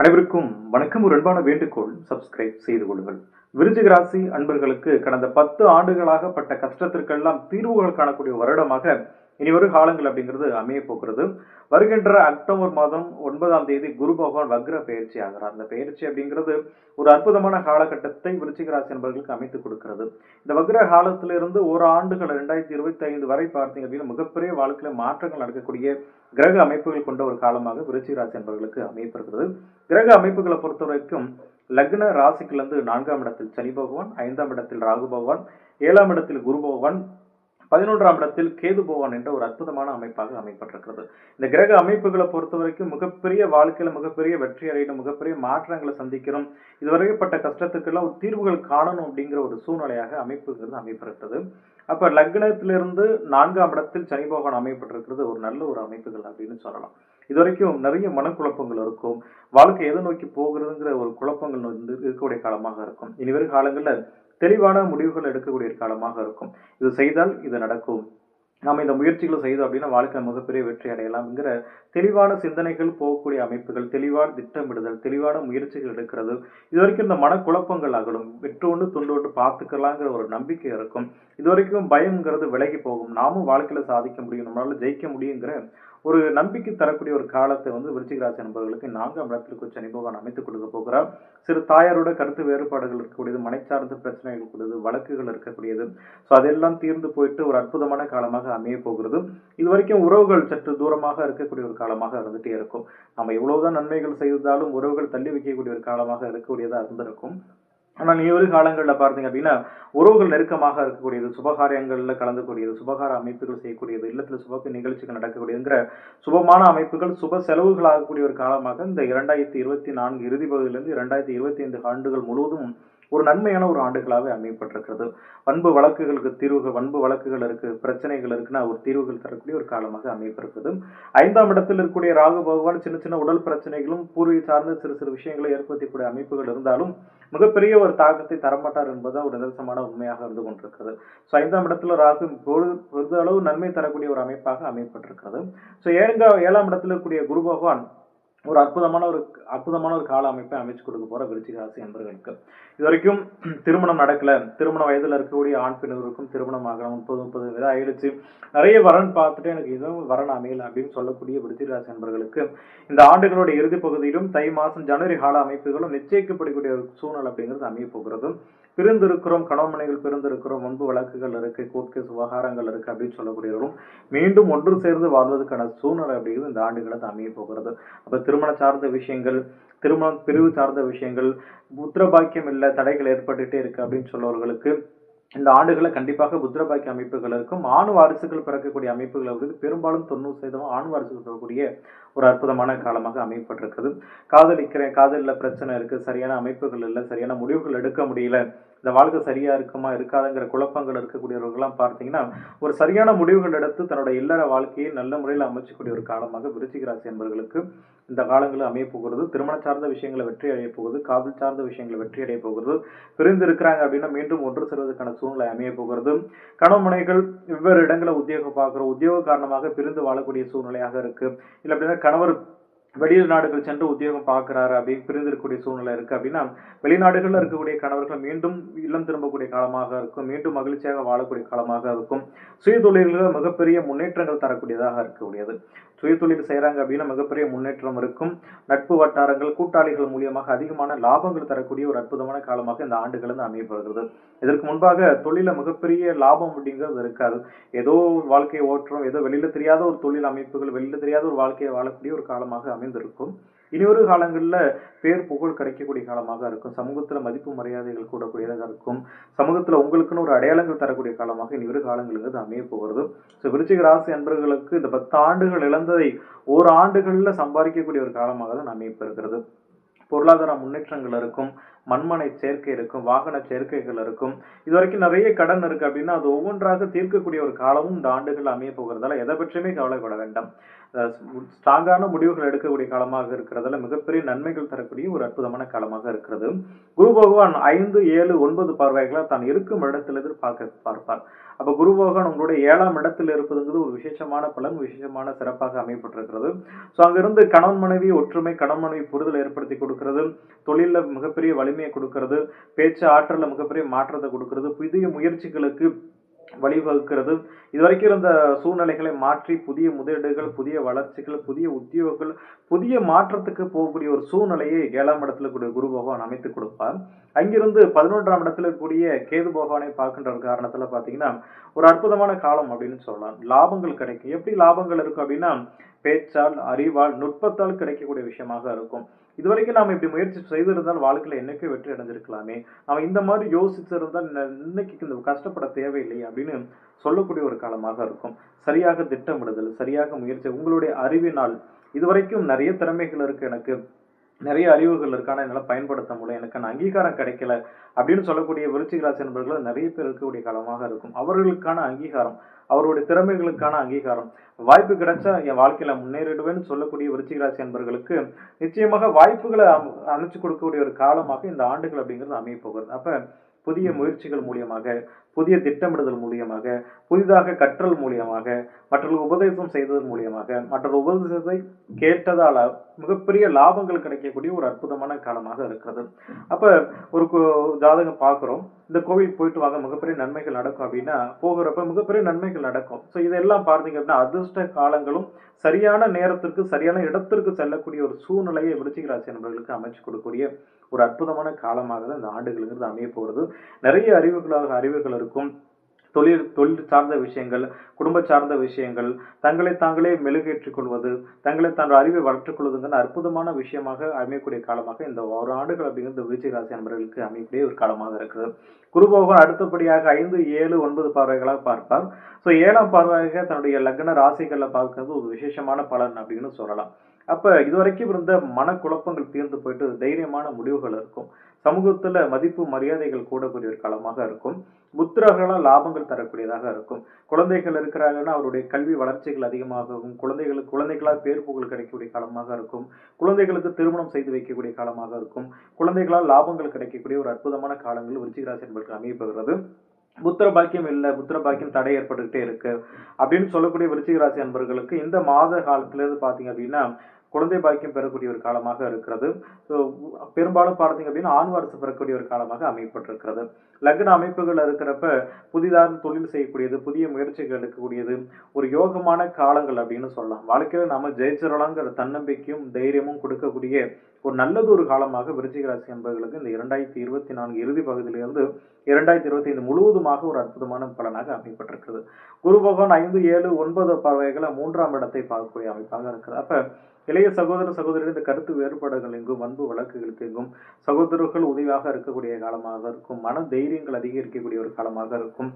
அனைவருக்கும் வணக்கம். ஒரு அன்பான வேண்டுகோள் சப்ஸ்கிரைப் செய்து கொள்ளுங்கள். விருச்சிக ராசி அன்பர்களுக்கு கடந்த பத்து ஆண்டுகளாக பட்ட கஷ்டத்திற்கெல்லாம் தீர்வுகள் காணக்கூடிய வருடமாக இனி வரும் காலங்கள் அப்படிங்கிறது அமைய போகிறது. வருகின்ற அக்டோபர் மாதம் ஒன்பதாம் தேதி குரு பகவான் வக்ர பயிற்சி ஆகிறார். அந்த பயிற்சி அப்படிங்கிறது ஒரு அற்புதமான காலகட்டத்தை விருச்சிக ராசி என்பவர்களுக்கு அமைத்து கொடுக்கிறது. இந்த வக்ர காலத்திலிருந்து ஒரு ஆண்டுகள் ரெண்டாயிரத்தி இருபத்தி ஐந்து வரை பார்த்தீங்க அப்படின்னா மிகப்பெரிய வாழ்க்கையில மாற்றங்கள் நடக்கக்கூடிய கிரக அமைப்புகள் கொண்ட ஒரு காலமாக விருச்சிக ராசி என்பவர்களுக்கு அமைப்பிருக்கிறது கிரக அமைப்புகளை பொறுத்த வரைக்கும் லக்ன ராசிக்கிலிருந்து நான்காம் இடத்தில் சனி பகவான் ஐந்தாம் இடத்தில் ராகு பகவான் ஏழாம் இடத்தில் குரு பகவான் பதினொன்றாம் இடத்தில் கேது பகவான் என்ற ஒரு அற்புதமான அமைப்பாக அமைப்பட்டிருக்கிறது இந்த கிரக அமைப்புகளை பொறுத்த வரைக்கும் மிகப்பெரிய வாழ்க்கையில மிகப்பெரிய வெற்றி அடையணும் மிகப்பெரிய மாற்றங்களை சந்திக்கணும். இதுவரைப்பட்ட கஷ்டத்துக்கெல்லாம் ஒரு தீர்வுகள் காணணும் அப்படிங்கிற ஒரு சூழ்நிலையாக அமைப்புங்கிறது அமைப்பிருக்கிறது அப்ப லக்னத்திலிருந்து நான்காம் இடத்தில் சனி பகவான் அமைப்பட்டிருக்கிறது ஒரு நல்ல ஒரு அமைப்புகள் அப்படின்னு சொல்லலாம். இதுவரைக்கும் நிறைய மனக்குழப்பங்கள் இருக்கும். வாழ்க்கை எதை நோக்கி போகிறதுங்கிற ஒரு குழப்பங்கள் வந்து இருக்கக்கூடிய காலமாக இருக்கும். இனிவரும் காலங்களில் தெளிவான முடிவுகள் எடுக்கக்கூடிய காலமாக இருக்கும். இது செய்தால் இது நடக்கும். நாம் இந்த முயற்சிகளை செய்தோம் அப்படின்னா வாழ்க்கை மிகப்பெரிய வெற்றி அடையலாம்ங்கிற தெளிவான சிந்தனைகள் போகக்கூடிய அமைப்புகள் தெளிவான திட்டமிடுதல் தெளிவான முயற்சிகள் எடுக்கிறது. இது வரைக்கும் இந்த மனக்குழப்பங்கள் அகலும். வெற்று ஒன்று துண்டு ஒன்று பார்த்துக்கலாங்கிற ஒரு நம்பிக்கை இருக்கும். இது வரைக்கும் பயம்ங்கிறது விலகி போகும். நாமும் வாழ்க்கையில் சாதிக்க முடியும். நம்மளால ஜெயிக்க முடியுங்கிற ஒரு நம்பிக்கை தரக்கூடிய ஒரு காலத்தை வந்து விருச்சிகராசி நண்பர்களுக்கு நான்காம் இடத்திற்கு சனி பகவான் அமைத்துக் கொடுக்க போகிறார். சிறு தாயாரோட கருத்து வேறுபாடுகள் இருக்கக்கூடியது மனைச்சார்ந்த பிரச்சனைகள் இருக்கக்கூடியது வழக்குகள் இருக்கக்கூடியது. ஸோ அதெல்லாம் தீர்ந்து போயிட்டு ஒரு அற்புதமான காலமாக அமைய போகிறது. இது வரைக்கும் உறவுகள் சற்று தூரமாக இருக்கக்கூடிய ஒரு காலமாக இருந்துகிட்டே இருக்கும். நம்ம எவ்வளவுதான் நன்மைகள் செய்தாலும் உறவுகள் தள்ளி வைக்கக்கூடிய ஒரு காலமாக இருக்கக்கூடியதாக இருந்திருக்கும். ஆனால் இனி காலங்களில் பார்த்தீங்க அப்படின்னா உறவுகள் நெருக்கமாக இருக்கக்கூடியது சுபகாரியங்களில் கலந்துக்கூடியது சுபகார அமைப்புகள் செய்யக்கூடியது இல்லத்தில் சுப நிகழ்ச்சிகள் நடக்கக்கூடியதுங்கிற சுபமான அமைப்புகள் சுப செலவுகள் ஆகக்கூடிய ஒரு காலமாக இந்த இரண்டாயிரத்தி இருபத்தி நான்கு இறுதி பகுதியிலிருந்து இரண்டாயிரத்தி இருபத்தி ஐந்து ஆண்டுகள் முழுவதும் ஒரு நன்மையான ஒரு ஆண்டுகளாக அமையப்பட்டிருக்கிறது. வன்பு வழக்குகளுக்கு தீர்வுகள் வன்பு வழக்குகள் இருக்கு பிரச்சனைகள் இருக்குன்னா ஒரு தீர்வுகள் தரக்கூடிய ஒரு காலமாக அமைப்பிருக்குது ஐந்தாம் இடத்தில் இருக்கக்கூடிய ராகு பகவான் சின்ன சின்ன உடல் பிரச்சனைகளும் பூர்வீக சார்ந்த சிறு சிறு விஷயங்களை ஏற்படுத்தக்கூடிய அமைப்புகள் இருந்தாலும் மிகப்பெரிய ஒரு தாக்கத்தை தரமாட்டார் என்பது ஒரு நிதர்சனமான உண்மையாக இருந்து கொண்டிருக்கிறது. ஸோ ஐந்தாம் இடத்துல ராகு பொழுது அளவு நன்மை தரக்கூடிய ஒரு அமைப்பாக அமைப்பட்டிருக்கிறது ஸோ ஏழங்க ஏழாம் இடத்துல இருக்கக்கூடிய குரு பகவான் ஒரு அற்புதமான ஒரு அற்புதமான ஒரு கால அமைப்பை அமைச்சு கொடுக்க போற விருச்சிக ராசி என்பவர்களுக்கு இது வரைக்கும் திருமணம் நடக்கல. திருமண வயதில் இருக்கக்கூடிய ஆண் பெண்ணுக்கும் திருமணம் ஆகலாம். முப்பது முப்பது வயது ஆயிடுச்சு. நிறைய வரன் பார்த்துட்டு எனக்கு இதுவும் வரன் அமையல அப்படின்னு சொல்லக்கூடிய விருச்சிக ராசி என்பவர்களுக்கு இந்த ஆண்டுகளோட இறுதி பகுதியிலும் தை மாதம் ஜனவரி கால அமைப்புகளும் நிச்சயிக்கப்படக்கூடிய ஒரு சூழல் அப்படிங்கிறது அமைய போகிறது பிரிந்திருக்கிறோம் கணவன்மனைகள் பிரிந்திருக்கிறோம் முன்பு வழக்குகள் இருக்கு கோர்ட்டு விவகாரங்கள் இருக்கு அப்படின்னு சொல்லக்கூடியவரும் மீண்டும் ஒன்று சேர்ந்து வாழ்வதற்கான சூழ்நிலை அப்படிங்கிறது இந்த ஆண்டுகளை அமைய போகிறது. அப்போ திருமணம் சார்ந்த விஷயங்கள் திருமணம் பிரிவு சார்ந்த விஷயங்கள் புத்திர பாக்கியம் தடைகள் ஏற்பட்டுட்டே இருக்கு அப்படின்னு சொல்லவர்களுக்கு இந்த ஆண்டுகளில் கண்டிப்பாக புத்திரபாக்கிய அமைப்புகளுக்கும் ஆண் வாரிசுகள் பிறக்கக்கூடிய அமைப்புகள் வந்து பெரும்பாலும் தொண்ணூறு சதவீதம் ஆண் வாரிசுகள் பெறக்கூடிய ஒரு அற்புதமான காலமாக அமைப்பட்டிருக்குது காதலிக்கிறேன் காதலில் பிரச்சனை இருக்குது சரியான அமைப்புகள் இல்லை. சரியான முடிவுகள் எடுக்க முடியல. இந்த வாழ்க்கை சரியா இருக்குமா இருக்காதுங்கிற குழப்பங்கள் இருக்கக்கூடியவர்கள்லாம் பார்த்தீங்கன்னா ஒரு சரியான முடிவுகள் எடுத்து தன்னோட இல்லற வாழ்க்கையை நல்ல முறையில் அமைச்சக்கூடிய ஒரு காலமாக விருச்சிக ராசி என்பவர்களுக்கு இந்த காலங்களில் அமைய போகிறது. திருமண சார்ந்த விஷயங்களை வெற்றி அடைய போகுது. காதல் சார்ந்த விஷயங்களை வெற்றி அடைய போகிறது. பிரிந்து இருக்கிறாங்க அப்படின்னா மீண்டும் ஒன்று செல்வதற்கான சூழ்நிலை அமைய போகிறது. கணவனைகள் வெவ்வேறு இடங்களை உத்தியோகம் பார்க்குறோம் உத்தியோக காரணமாக பிரிந்து வாழக்கூடிய சூழ்நிலையாக இருக்கு. இல்லை அப்படின்னா கணவர் வெளிநாடுகள் சென்று உத்தியோகம் பார்க்கிறாரு அப்படின்னு பிரிந்திருக்கக்கூடிய சூழ்நிலை இருக்குது அப்படின்னா வெளிநாடுகளில் இருக்கக்கூடிய கணவர்கள் மீண்டும் இல்லம் திரும்பக்கூடிய காலமாக இருக்கும் மீண்டும் மகிழ்ச்சியாக வாழக்கூடிய காலமாக இருக்கும். சுயதொழில்கள் மிகப்பெரிய முன்னேற்றங்கள் தரக்கூடியதாக இருக்கக்கூடியது. சுயதொழில் செய்கிறாங்க அப்படின்னா மிகப்பெரிய முன்னேற்றம் இருக்கும். நட்பு வட்டாரங்கள் கூட்டாளிகள் மூலியமாக அதிகமான லாபங்கள் தரக்கூடிய ஒரு அற்புதமான காலமாக இந்த ஆண்டுகளில் அமையப்படுகிறது இதற்கு முன்பாக தொழிலில் மிகப்பெரிய லாபம் அப்படிங்கிறது இருக்காது. ஏதோ வாழ்க்கையை ஓட்டுறோம் ஏதோ வெளியில் தெரியாத ஒரு தொழில் அமைப்புகள் வெளியில் தெரியாத ஒரு வாழ்க்கையை வாழக்கூடிய ஒரு காலமாக அமைந்திருக்கும். இனியொரு காலங்களில் பேர் புகழ் கிடைக்கக்கூடிய காலமாக இருக்கும். சமூகத்தில் மதிப்பு மரியாதைகள் கூடக்கூடியதாக இருக்கும். சமூகத்தில் உங்களுக்குன்னு ஒரு அடையாளங்கள் தரக்கூடிய காலமாக இனியொரு காலங்களுக்கு அமைய போகிறது. ஸோ விருச்சிக ராசி அன்பர்களுக்கு இந்த பத்து ஆண்டுகள் இழந்ததை ஒரு ஆண்டுகளில் சம்பாதிக்கக்கூடிய ஒரு காலமாக தான் அமைப்பு இருக்கிறது பொருளாதார முன்னேற்றங்கள் இருக்கும். மண்மனை சேர்க்கை இருக்கும் வாகன சேர்க்கைகள் இருக்கும். இது வரைக்கும் நிறைய கடன் இருக்கு அப்படின்னா அது ஒவ்வொன்றாக தீர்க்கக்கூடிய ஒரு காலமும் இந்த ஆண்டுகள் அமைய போகிறதால எதை பற்றியுமே கவலைப்பட வேண்டாம். ஸ்ட்ராங்கான முடிவுகள் எடுக்கக்கூடிய காலமாக இருக்கிறதுல மிகப்பெரிய நன்மைகள் தரக்கூடிய ஒரு அற்புதமான காலமாக இருக்கிறது. குரு பகவான் ஐந்து ஏழு ஒன்பது பார்வைகளை தான் இருக்கும் இடத்திலிருந்து பார்க்க பார்ப்பார். அப்ப குரு பகவான் உங்களுடைய ஏழாம் இடத்தில் இருப்பதுங்கிறது ஒரு விசேஷமான பலன் விசேஷமான சிறப்பாக அமைப்பட்டிருக்கிறது ஸோ அங்கிருந்து கணவன் மனைவி ஒற்றுமை கணவன் மனைவி புரிதல் ஏற்படுத்தி கொடுக்கிறது. தொழிலில் மிகப்பெரிய வலிமையை கொடுக்கிறது பேச்சு ஆற்றல்ல மிகப்பெரிய மாற்றத்தை கொடுக்கிறது புதிய முயற்சிகளுக்கு வழிவகுக்கிறது. இதுவரைக்கும் இருந்த சூழ்நிலைகளை மாற்றி புதிய முதலீடுகள் புதிய வளர்ச்சிகள் புதிய உத்தியோகங்கள் புதிய மாற்றத்துக்கு போகக்கூடிய ஒரு சூழ்நிலையை ஏழாம் இடத்துல கூடிய குரு பகவான் அமைத்து கொடுப்பார். அங்கிருந்து பதினொன்றாம் இடத்துல கூடிய கேது பகவானை பார்க்கின்ற ஒரு காரணத்துல பாத்தீங்கன்னா ஒரு அற்புதமான காலம் அப்படின்னு சொல்லலாம். லாபங்கள் கிடைக்கும். எப்படி லாபங்கள் இருக்கும் அப்படின்னா பேச்சால் அறிவால் நுட்பத்தால் கிடைக்கக்கூடிய விஷயமாக இருக்கும். இதுவரைக்கும் நாம் இப்படி முயற்சி செய்திருந்தால் வாழ்க்கையில் என்னைக்கு வெற்றி அடைஞ்சிருக்கலாமே. அவன் இந்த மாதிரி யோசிச்சிருந்தால் இன்ன- இன்னைக்கு இந்த கஷ்டப்பட தேவையில்லை அப்படின்னு சொல்லக்கூடிய ஒரு காலமாக இருக்கும். சரியாக திட்டமிடுதல் சரியாக முயற்சி உங்களுடைய அறிவினால். இதுவரைக்கும் நிறைய திறமைகள் இருக்கு. எனக்கு நிறைய அறிவுகள் இருக்கான என்னால் பயன்படுத்த முடியல. எனக்கு அங்கீகாரம் கிடைக்கல அப்படின்னு சொல்லக்கூடிய விருச்சிக ராசி நண்பர்கள் நிறைய பேர் இருக்கக்கூடிய காலமாக இருக்கும். அவர்களுக்கான அங்கீகாரம் அவருடைய திறமைகளுக்கான அங்கீகாரம். வாய்ப்பு கிடைச்சா என் வாழ்க்கையில முன்னேறிடுவேன்னு சொல்லக்கூடிய விருச்சிக ராசி நண்பர்களுக்கு நிச்சயமாக வாய்ப்புகளை அமைச்சு கொடுக்கக்கூடிய ஒரு காலமாக இந்த ஆண்டுகள் அப்படிங்கிறது அமைய போகிறது. அப்ப புதிய முயற்சிகள் மூலியமாக புதிய திட்டமிடுதல் மூலியமாக புதிதாக கற்றல் மூலியமாக மற்றவர்கள் உபதேசம் செய்ததன் மூலியமாக மற்றொரு உபதேசத்தை கேட்டதால் மிகப்பெரிய லாபங்கள் கிடைக்கக்கூடிய ஒரு அற்புதமான காலமாக இருக்கிறது. அப்போ ஒரு ஜாதகம் பார்க்குறோம். இந்த கோவில் போயிட்டு வாங்க மிகப்பெரிய நன்மைகள் நடக்கும் அப்படின்னா போகிறப்ப மிகப்பெரிய நன்மைகள் நடக்கும். ஸோ இதெல்லாம் பார்த்தீங்க அப்படின்னா அதிர்ஷ்ட காலங்களும் சரியான நேரத்திற்கு சரியான இடத்திற்கு செல்லக்கூடிய ஒரு சூழ்நிலையை விருச்சிக ராசி நண்பர்களுக்கு அமைச்சு கொடுக்கக்கூடிய ஒரு அற்புதமான காலமாக தான் இந்த ஆண்டுகளுங்கிறது அமைய போகிறது. நிறைய அறிவுகளாக அறிவுகள் இருக்கும். தொழில் தொழில் சார்ந்த விஷயங்கள் குடும்ப சார்ந்த விஷயங்கள் தங்களை தாங்களே மெழுகேற்றிக் கொள்வது தங்களை தன் அறிவை வளர்த்துக் கொள்வதுங்கிற அற்புதமான விஷயமாக அமையக்கூடிய காலமாக இந்த ஒரு ஆண்டுகள் அப்படிங்கிறது விருச்சிக ராசி நண்பர்களுக்கு அமையக்கூடிய ஒரு காலமாக இருக்குது. குரு அடுத்தபடியாக ஐந்து ஏழு ஒன்பது பார்வைகளாக பார்ப்பார். ஸோ ஏழாம் பார்வையாக தன்னுடைய லக்ன ராசிகளில் பார்க்கறது ஒரு விசேஷமான பலன் அப்படின்னு சொல்லலாம். அப்ப இதுவரைக்கும் இருந்த மனக்குழப்பங்கள் தீர்ந்து போயிட்டு தைரியமான முடிவுகள் இருக்கும். சமூகத்துல மதிப்பு மரியாதைகள் கூடக்கூடிய ஒரு காலமாக இருக்கும். புத்திரர்களால் லாபங்கள் தரக்கூடியதாக இருக்கும். குழந்தைகள் இருக்கிறாங்கன்னா அவருடைய கல்வி வளர்ச்சிகள் அதிகமாகவும் குழந்தைகளுக்கு குழந்தைகளால் பேர் புகழ் கிடைக்கக்கூடிய காலமாக இருக்கும். குழந்தைகளுக்கு திருமணம் செய்து வைக்கக்கூடிய காலமாக இருக்கும். குழந்தைகளால் லாபங்கள் கிடைக்கக்கூடிய ஒரு அற்புதமான காலங்கள் விருச்சிகராசி என்பதற்கு அமையப்படுகிறது புத்திர பாக்கியம் இல்லை புத்திர பாக்கியம் தடை ஏற்பட்டுக்கிட்டே இருக்கு. அப்படின்னு சொல்லக்கூடிய விருச்சிக ராசி அன்பர்களுக்கு இந்த மாத காலத்துல இருந்து அப்படின்னா குழந்தை பாக்கியம் பெறக்கூடிய ஒரு காலமாக இருக்கிறது. ஸோ பெரும்பாலும் பார்த்தீங்க அப்படின்னா ஆண் வாரிசு பெறக்கூடிய ஒரு காலமாக அமைப்பட்டிருக்கிறது. லக்ன அமைப்புகள் இருக்கிறப்ப புதிதாக தொழில் செய்யக்கூடியது புதிய முயற்சிகள் எடுக்கக்கூடியது ஒரு யோகமான காலங்கள் அப்படின்னு சொல்லலாம். வாழ்க்கையில் நாம ஜெயிச்சிடலாங்கிற தன்னம்பிக்கையும் தைரியமும் கொடுக்கக்கூடிய ஒரு நல்லது ஒரு காலமாக விருச்சிக ராசி என்பவர்களுக்கு இந்த இரண்டாயிரத்தி இருபத்தி நான்கு இறுதி பகுதியிலிருந்து இரண்டாயிரத்தி இருபத்தி ஐந்து முழுவதுமாக ஒரு அற்புதமான பலனாக அமைப்பட்டிருக்கிறது குரு பகவான் ஐந்து ஏழு ஒன்பது பார்வைகளை மூன்றாம் இடத்தை பார்க்கக்கூடிய அமைப்பாக இருக்கிறது. அப்ப இளைய சகோதர சகோதரிகள் இந்த கருத்து வேறுபாடுகள் எங்கும் அன்பு வழக்குகளுக்கு எங்கும் சகோதரர்கள் உதவியாக இருக்கக்கூடிய காலமாக இருக்கும் மன தைரியங்கள் அதிகரிக்கக்கூடிய ஒரு காலமாக இருக்கும்.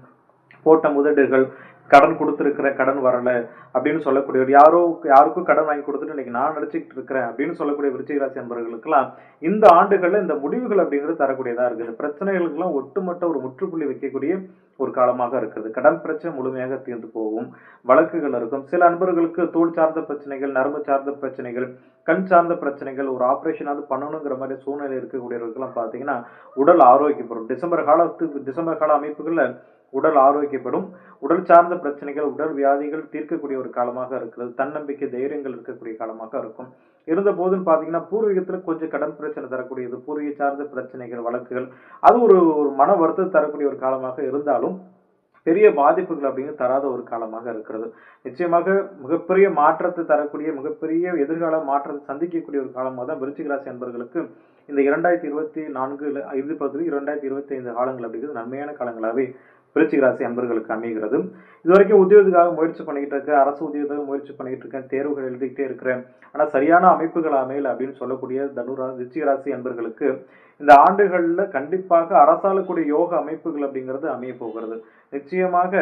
போட்ட முதலீடுகள் கடன் கொடுத்துருக்குறேன் கடன் வரல அப்படின்னு சொல்லக்கூடிய யாரோ யாருக்கும் கடன் வாங்கி கொடுத்துட்டு இன்னைக்கு நான் நடிச்சுக்கிட்டு இருக்கிறேன் அப்படின்னு சொல்லக்கூடிய விருச்சிக ராசி நண்பர்களுக்கெல்லாம் இந்த ஆண்டுகள்ல இந்த முடிவுகள் அப்படிங்கிறது தரக்கூடியதா இருக்குது. பிரச்சனைகளுக்கெல்லாம் ஒட்டுமொத்த ஒரு முற்றுப்புள்ளி வைக்கக்கூடிய ஒரு காலமாக இருக்குது. கடன் பிரச்சனை முழுமையாக தீர்ந்து போகும். வழக்குகள் இருக்கும். சில அன்பர்களுக்கு தோல் சார்ந்த பிரச்சனைகள் நரம்பு சார்ந்த பிரச்சனைகள் கண் சார்ந்த பிரச்சனைகள் ஒரு ஆப்ரேஷனாவது பண்ணணுங்கிற மாதிரி சூழ்நிலை இருக்கக்கூடியவர்களுக்கெல்லாம் பார்த்தீங்கன்னா உடல் ஆரோக்கியப்படும் டிசம்பர் காலத்துக்கு டிசம்பர் கால அமைப்புகளில் உடல் ஆரோக்கியப்படும் உடல் சார்ந்த பிரச்சனைகள் உடல் வியாதிகள் தீர்க்கக்கூடிய ஒரு காலமாக இருக்கிறது. தன்னம்பிக்கை தைரியங்கள் இருக்கக்கூடிய காலமாக இருக்கும். இருந்த போதும் பார்த்தீங்கன்னா பூர்வீகத்தில் கொஞ்சம் கடன் பிரச்சனை தரக்கூடியது பூர்வீக சார்ந்த பிரச்சனைகள் வழக்குகள் அது ஒரு ஒரு மன வருத்தம் தரக்கூடிய ஒரு காலமாக இருந்தாலும் பெரிய பாதிப்புகள் அப்படிங்கிறது தராத ஒரு காலமாக இருக்கிறது. நிச்சயமாக மிகப்பெரிய மாற்றத்தை தரக்கூடிய மிகப்பெரிய எதிர்கால மாற்றத்தை சந்திக்கக்கூடிய ஒரு காலமாக தான் விருச்சிகராசி ராசி இந்த இரண்டாயிரத்தி இருபத்தி நான்கு இறுதி பகுதியில் இரண்டாயிரத்தி இருபத்தி ஐந்து காலங்கள் அப்படிங்கிறது நன்மையான காலங்களாகவே விருச்சிக ராசி அன்பர்களுக்கு அமைகிறது இது வரைக்கும் உத்தியோகத்துக்காக முயற்சி பண்ணிக்கிட்டு இருக்கேன் அரசு உத்தியோகத்துக்கு முயற்சி பண்ணிக்கிட்டு இருக்கேன் தேர்வுகள் எழுதிக்கிட்டே இருக்கிறேன். ஆனால் சரியான அமைப்புகள் அமையல அப்படின்னு சொல்லக்கூடிய தனுரா விருச்சிக ராசி அன்பர்களுக்கு இந்த ஆண்டுகளில் கண்டிப்பாக அரசாளக்கூடிய யோக அமைப்புகள் அப்படிங்கிறது அமைய போகிறது. நிச்சயமாக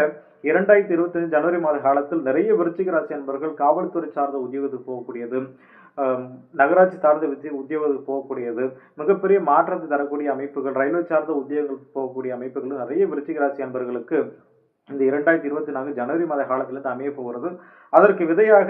இரண்டாயிரத்தி இருபத்தஞ்சு ஜனவரி மாத காலத்தில் நிறைய விருச்சிக ராசி அன்பர்கள் காவல்துறை சார்ந்த உத்தியோகத்துக்கு போகக்கூடியது. நகராட்சி சார்ந்த வித்திய உத்தியோகத்துக்கு போகக்கூடியது மிகப்பெரிய மாற்றத்தை தரக்கூடிய அமைப்புகள் ரயில்வே சார்ந்த உத்தியோகங்களுக்கு போகக்கூடிய அமைப்புகள் நிறைய விருச்சிக ராசி அன்பர்களுக்கு இந்த இரண்டாயிரத்தி இருபத்தி நான்கு ஜனவரி மாத காலத்திலிருந்து அமைய போகிறது. அதற்கு விதையாக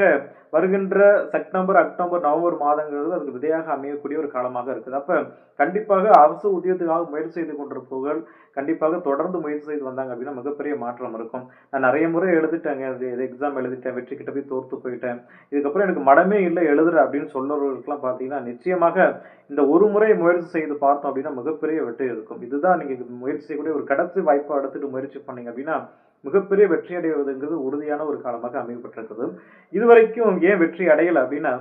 வருகின்ற செப்டம்பர் அக்டோபர் நவம்பர் மாதங்கிறது அதுக்கு விதையாக அமையக்கூடிய ஒரு காலமாக இருக்குது. அப்போ கண்டிப்பாக அரசு உத்தியோகத்துக்காக முயற்சி செய்து கொண்டிருப்பவர்கள் கண்டிப்பாக தொடர்ந்து முயற்சி செய்து வந்தாங்க அப்படின்னா மிகப்பெரிய மாற்றம் இருக்கும். நான் நிறைய முறை எழுதிட்டேங்க. இது எக்ஸாம் எழுதிட்டேன். வெற்றி கிட்ட போய் தோர்த்து போயிட்டேன். இதுக்கப்புறம் எனக்கு மடமே இல்லை எழுதுற அப்படின்னு சொல்றவர்களுக்குலாம் பார்த்தீங்கன்னா நிச்சயமாக இந்த ஒரு முறை முயற்சி செய்து பார்த்தோம் அப்படின்னா மிகப்பெரிய வெற்றி இருக்கும். இதுதான் நீங்க முயற்சி செய்யக்கூடிய ஒரு கடைசி வாய்ப்பை எடுத்துட்டு முயற்சி பண்ணீங்க அப்படின்னா மிகப்பெரிய வெற்றி அடைவதுங்கிறது உறுதியான ஒரு காலமாக அமையப்பட்டிருக்குது. இதுவரைக்கும் ஏன் வெற்றி அடையலை அப்படின்னா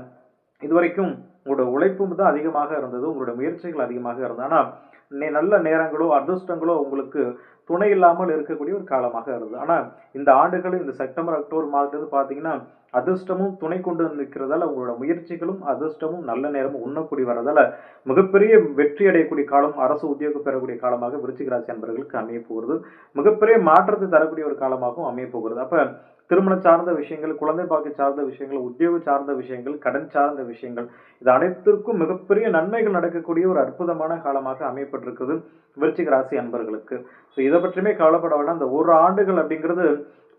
இதுவரைக்கும் உங்களோட உழைப்பும் தான் அதிகமாக இருந்தது. உங்களோட முயற்சிகள் அதிகமாக இருந்தது. ஆனால் நல்ல நேரங்களோ அதிர்ஷ்டங்களோ உங்களுக்கு துணை இல்லாமல் இருக்கக்கூடிய ஒரு காலமாக இருந்தது. ஆனால் இந்த ஆண்டுகள் இந்த செப்டம்பர் அக்டோபர் மாதத்துலேருந்து பார்த்தீங்கன்னா அதிர்ஷ்டமும் துணை கொண்டு நிற்கிறதால உங்களோட முயற்சிகளும் அதிர்ஷ்டமும் நல்ல நேரமும் உண்ணக்கூடி வரதால மிகப்பெரிய வெற்றி அடையக்கூடிய காலம் அரசு உத்தியோகம் பெறக்கூடிய காலமாக விருச்சிக ராசி அன்பர்களுக்கு அமைய போகிறது. மிகப்பெரிய மாற்றத்தை தரக்கூடிய ஒரு காலமாகவும் அமைய போகிறது. அப்போ திருமணம் சார்ந்த விஷயங்கள் குழந்தை பாக்கு சார்ந்த விஷயங்கள் உத்தியோக சார்ந்த விஷயங்கள் கடன் சார்ந்த விஷயங்கள் இது அனைத்திற்கும் மிகப்பெரிய நன்மைகள் நடக்கக்கூடிய ஒரு அற்புதமான காலமாக அமையப்பட்டிருக்குது விருச்சிக ராசி அன்பர்களுக்கு. ஸோ இதை பற்றியுமே கவலைப்பட வேண்டாம். இந்த ஒரு ஆண்டுகள் அப்படிங்கிறது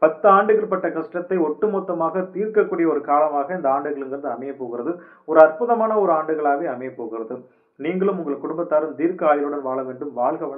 பத்து ஆண்டுகள் பட்ட கஷ்டத்தை ஒட்டுமொத்தமாக தீர்க்கக்கூடிய ஒரு காலமாக இந்த ஆண்டுகள்ங்கிறது அமைய போகிறது. ஒரு அற்புதமான ஒரு ஆண்டுகளாகவே அமைய போகிறது. நீங்களும் உங்கள் குடும்பத்தாரும் தீர்க்க ஆயுளுடன் வாழ வேண்டும். வாழ்க வளம்